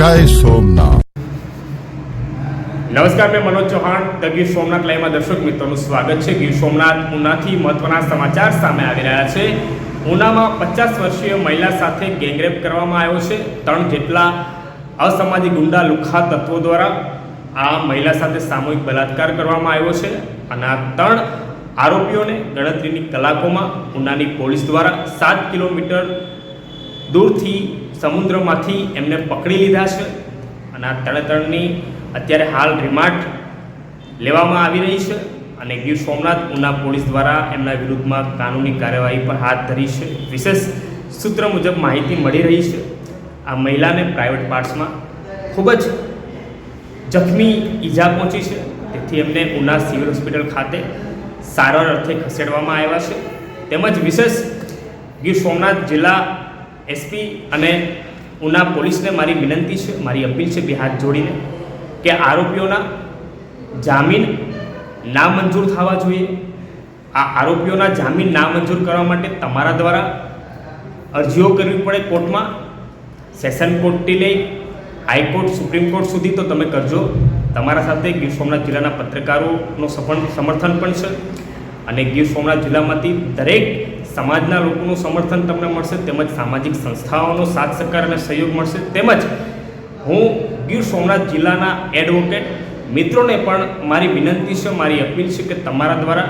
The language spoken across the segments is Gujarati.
જય સોમનાથ. નમસ્કાર, મેં મનોજ ચૌહાણ, ધ ગીર સોમનાથ લાઈવમાં દર્શક મિત્રોનું સ્વાગત છે. ગીર સોમનાથ, ઉનાથી મહત્વના સમાચાર સામે આવી રહ્યા છે. ઉનામાં પચાસ વર્ષીય મહિલા સાથે ગેંગરેપ કરવામાં આવ્યો છે. ત્રણ જેટલા અસામાજિક ગુંડા લુખા તત્વો દ્વારા આ મહિલા સાથે સામૂહિક બલાત્કાર કરવામાં આવ્યો છે અને આ ત્રણ આરોપીઓને ગણતરીની કલાકોમાં ઉનાની પોલીસ દ્વારા સાત કિલોમીટર દૂરથી સમુદ્રમાંથી એમને પકડી લીધા છે અને આ ત્રણે અત્યારે હાલ રિમાન્ડ લેવામાં આવી રહી છે અને ગીર સોમનાથ ઉના પોલીસ દ્વારા એમના વિરુદ્ધમાં કાનૂની કાર્યવાહી પર હાથ ધરી છે. વિશેષ સૂત્ર મુજબ માહિતી મળી રહી છે. આ મહિલાને પ્રાઇવેટ પાર્ટ્સમાં ખૂબ જ જખમી ઈજા પહોંચી છે. તેથી એમને ઉના સિવિલ હોસ્પિટલ ખાતે સારવાર અર્થે ખસેડવામાં આવ્યા છે. તેમજ વિશેષ ગીર સોમનાથ જિલ્લા એસપી અને ઉના પોલીસને મારી વિનંતી છે, મારી અપીલ છે બે હાથ જોડીને, કે આરોપીઓના જામીન નામંજૂર થવા જોઈએ. આ આરોપીઓના જામીન નામંજૂર કરવા માટે તમારા દ્વારા અરજીઓ કરવી પડે કોર્ટમાં. સેશન કોર્ટથી લઈ હાઈકોર્ટ, સુપ્રીમ કોર્ટ સુધી તો તમે કરજો. તમારા સાથે ગીર સોમનાથ જિલ્લાના પત્રકારોનો સમર્થન પણ છે. અને ગીર સોમનાથ જિલ્લામાંથી દરેક સમાજના લોકોનું સમર્થન તમને મળશે, તેમજ સામાજિક સંસ્થાઓનો સાથ સહકાર અને સહયોગ મળશે. તેમજ હું ગીર સોમનાથ જિલ્લાના એડવોકેટ મિત્રોને પણ મારી વિનંતી છે, મારી અપીલ છે કે તમારા દ્વારા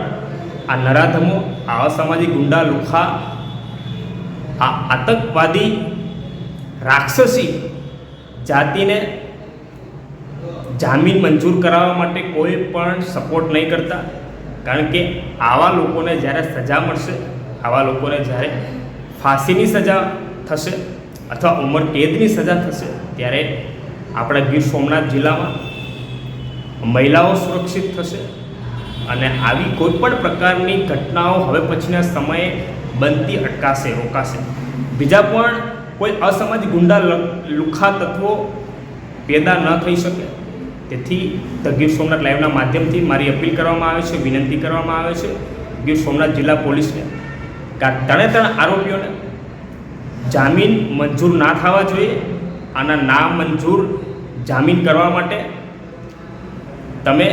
આ નરાધમો આ અસામાજિક ગુંડા, લુખા, આ આતંકવાદી રાક્ષસી જાતિને જામીન મંજૂર કરાવવા માટે કોઈ પણ સપોર્ટ નહીં કરતા. કારણ કે આવા લોકોને જ્યારે સજા મળશે આવા લોકોને જ્યારે ફાંસીની સજા થશે અથવા ઉંમર કેદની સજા થશે, ત્યારે આપણા ગીર સોમનાથ જિલ્લામાં મહિલાઓ સુરક્ષિત થશે અને આવી કોઈ પણ પ્રકારની ઘટનાઓ હવે પછીના સમયે બનતી અટકાશે, રોકાશે. બીજા પણ કોઈ અસામાજિક ગુંડા લુખા તત્વો પેદા ન થઈ શકે. તેથી ધ ગીર સોમનાથ લાઈવના માધ્યમથી મારી અપીલ કરવામાં આવે છે, વિનંતી કરવામાં આવે છે. ગીર સોમનાથ જિલ્લા પોલીસને ત્રણે ત્રણ આરોપીઓને જામીન મંજૂર ના થવા જોઈએ. આના ના મંજૂર જામીન કરવા માટે તમે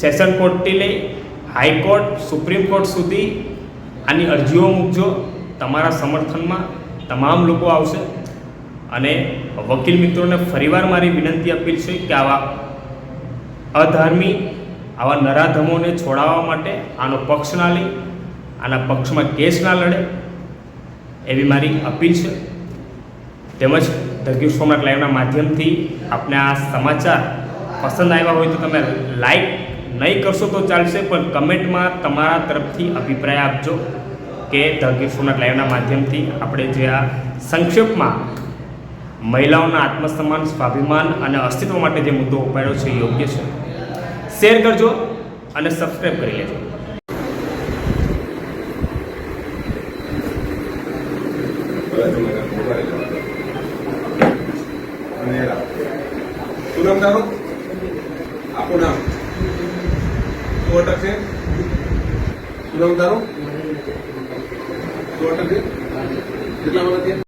સેશન કોર્ટથી લઈ હાઈકોર્ટ, સુપ્રીમ કોર્ટ સુધી આની અરજીઓ મૂકજો. તમારા સમર્થનમાં તમામ લોકો આવશે. અને વકીલ મિત્રોને ફરીવાર મારી વિનંતી અપીલ છે કે આવા અધર્મી, આવા નરાધમોને છોડાવવા માટે આનો પક્ષ ના લે આના પક્ષમાં કેસ ના લડે, એવી મારી અપીલ છે. તેમજ ધ ગીર સોમનાથ લાઈવના માધ્યમથી આપને આ સમાચાર પસંદ આવ્યા હોય તો તમે લાઈક નહીં કરશો તો ચાલશે, પણ કમેન્ટમાં તમારા તરફથી અભિપ્રાય આપજો કે ધ ગીર સોમનાથ લાઈવના માધ્યમથી આપણે જે આ સંક્ષેપમાં મહિલાઓના આત્મસન્માન, સ્વાભિમાન અને અસ્તિત્વ માટે જે મુદ્દો ઉપાડ્યો છે યોગ્ય છે. શેર કરજો અને સબસ્ક્રાઈબ કરી લેજો. શું નામ તારું આપું નામ શું અટક છે શું નામ તારું શું અટક છે કેટલા વર્ષ થયા